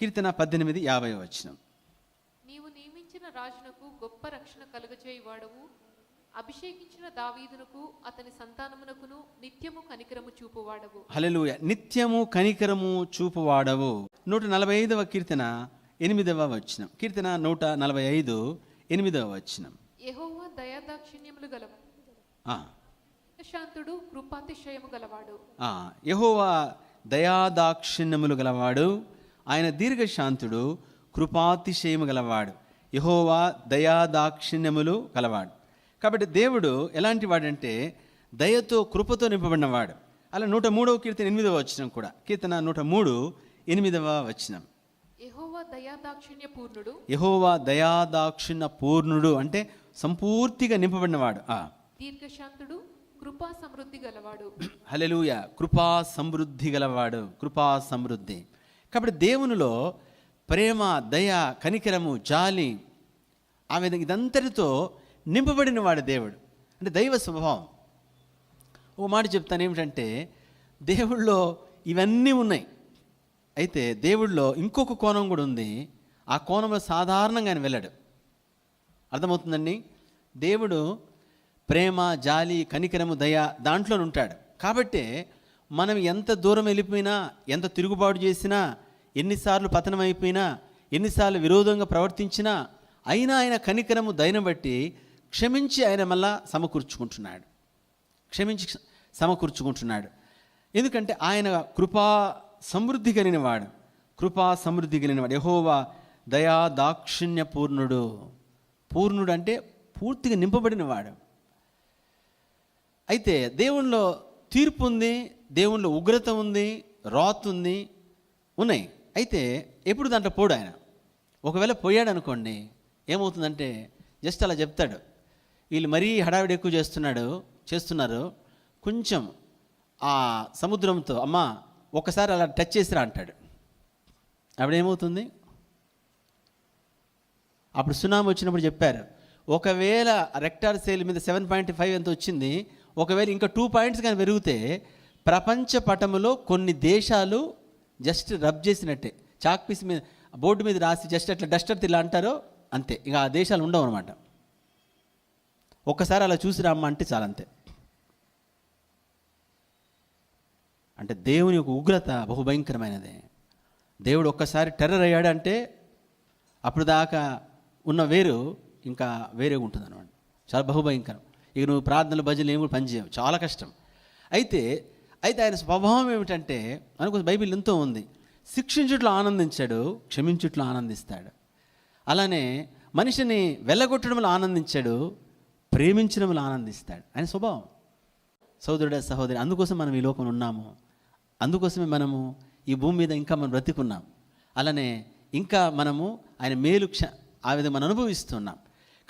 కీర్తన పద్దెనిమిది యాభై వచ్చిన నీవు నియమించిన రాజునకు గొప్ప రక్షణ కలుగచేయువాడవు అభిషేకించిన దావీదునకు అతని సంతానమునకును నిత్యము కనికరము చూపువాడవు. హల్లెలూయ. నిత్యము కనికరము చూపువాడవు. నూట నలభై ఐదవ కీర్తన ఎనిమిదవ వచనం. కీర్తన నూట నలభై ఐదు ఎనిమిదవ వచనం. యెహోవా దయాదాక్షిణ్యములు గలవు ఆ, శాంతుడు కృపాతిశయము గలవాడు. ఆ, యెహోవా దయాదాక్షిణ్యములు గలవాడు. ఆయన దీర్ఘశాంతుడు కృపాతిశయము గలవాడు. యెహోవా దయాదాక్షిణ్యములు గలవాడు. కాబట్టి దేవుడు ఎలాంటి వాడంటే దయతో కృపతో నింపబడినవాడు. అలా నూట మూడవ కీర్తన ఎనిమిదవ వచనం కూడా. కీర్తన నూట మూడు ఎనిమిదవ వచనం. యెహోవా దయాదాక్షిణ్య పూర్ణుడు అంటే సంపూర్తిగా నింపబడినవాడు. దీర్ఘశాంతుడు కృపా సమృద్ధి గలవాడు. హలెలూయ కృపా సమృద్ధి గలవాడు. కృపా సమృద్ధి కాబట్టి దేవునిలో ప్రేమ దయ కనికరము జాలి ఆ విధంగా ఇదంతటితో నింపబడిన వాడు దేవుడు. అంటే దైవ స్వభావం. ఒక మాట చెప్తాను ఏమిటంటే దేవుళ్ళో ఇవన్నీ ఉన్నాయి. అయితే దేవుళ్ళో ఇంకొక కోణం కూడా ఉంది. ఆ కోణంలో సాధారణంగా ఆయన వెళ్ళాడు. అర్థమవుతుందండి? దేవుడు ప్రేమ జాలి కనికరము దయ దాంట్లోనే ఉంటాడు. కాబట్టే మనం ఎంత దూరం వెళ్ళిపోయినా ఎంత తిరుగుబాటు చేసినా ఎన్నిసార్లు పతనం అయిపోయినా ఎన్నిసార్లు విరోధంగా ప్రవర్తించినా అయినా ఆయన కనికరము దయను బట్టి క్షమించి ఆయన మళ్ళా సమకూర్చుకుంటున్నాడు. క్షమించి సమకూర్చుకుంటున్నాడు. ఎందుకంటే ఆయన కృపా సమృద్ధి కలిగిన వాడు. కృపా సమృద్ధి కలిగిన వాడు. యహోవా దయా దాక్షిణ్య పూర్ణుడు పూర్ణుడు అంటే పూర్తిగా నింపబడిన వాడు. అయితే దేవునిలో తీర్పు ఉంది దేవునిలో ఉగ్రత ఉంది రాత్ ఉంది ఉన్నాయి. అయితే ఎప్పుడు దాంట్లో పోడు ఆయన? ఒకవేళ పోయాడు అనుకోండి ఏమవుతుందంటే జస్ట్ అలా చెప్తాడు. వీళ్ళు మరీ హడావిడి ఎక్కువ చేస్తున్నాడు చేస్తున్నారు. కొంచెం ఆ సముద్రంతో అమ్మ ఒకసారి అలా టచ్ చేసిరా అంటాడు. అప్పుడు ఏమవుతుంది? అప్పుడు సునామీ వచ్చినప్పుడు చెప్పారు ఒకవేళ రెక్టార్ సేల్ మీద సెవెన్ పాయింట్ ఫైవ్ ఎంత వచ్చింది ఒకవేళ ఇంకా టూ పాయింట్స్ కానీ పెరిగితే ప్రపంచ పటములో కొన్ని దేశాలు జస్ట్ రబ్ చేసినట్టే. చాక్ పీస్ మీద బోర్డు మీద రాసి జస్ట్ అట్లా డస్టర్ ఇలా అంటారో అంతే. ఇక ఆ దేశాలు ఉండవు అనమాట ఒక్కసారి అలా చూసి రమ్మ అంటే చాలా అంతే. అంటే దేవుని యొక్క ఉగ్రత బహుభయంకరమైనది. దేవుడు ఒక్కసారి టెర్రర్ అయ్యాడు అంటే అప్పుడు దాకా ఉన్న వేరు ఇంకా వేరే ఉంటుంది అనమాట చాలా బహుభయంకరం. ఇక నువ్వు ప్రార్థనలు భజనలు ఏమి పనిచేయవు చాలా కష్టం. అయితే అయితే ఆయన స్వభావం ఏమిటంటే అనుకో బైబిల్ ఎంతో ఉంది. శిక్షించుట్లో ఆనందించాడు క్షమించుట్లో ఆనందిస్తాడు. అలానే మనిషిని వెళ్ళగొట్టడంలో ఆనందించాడు ప్రేమించడంలో ఆనందిస్తాడు. ఆయన స్వభావం. సోదరుడ సహోదరి అందుకోసం మనం ఈ లోకంలో ఉన్నాము. అందుకోసమే మనము ఈ భూమి మీద ఇంకా మనం బ్రతికున్నాం. అలానే ఇంకా మనము ఆయన మేలు క్ష ఆ విధంగా మనం అనుభవిస్తున్నాం.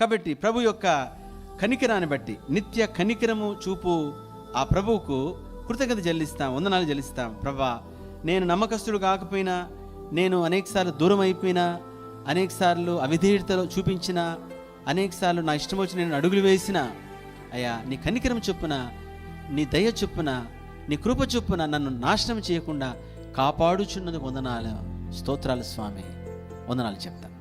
కాబట్టి ప్రభు యొక్క కనికరాన్ని బట్టి నిత్య కనికరము చూపు ఆ ప్రభువుకు కృతజ్ఞత చెల్లిస్తాం వందనాలు చెల్లిస్తాం. ప్రభా నేను నమ్మకస్తుడు కాకపోయినా నేను అనేకసార్లు దూరం అయిపోయినా అనేకసార్లు అవిధేయతలో చూపించిన అనేకసార్లు నా ఇష్టం వచ్చి నేను అడుగులు వేసిన అయ్యా నీ కనికరం చొప్పున నీ దయ చొప్పున నీ కృప చొప్పున నన్ను నాశనం చేయకుండా కాపాడుచున్నది వందనాలు స్తోత్రాలు స్వామి. వందనాలు చెప్తాను.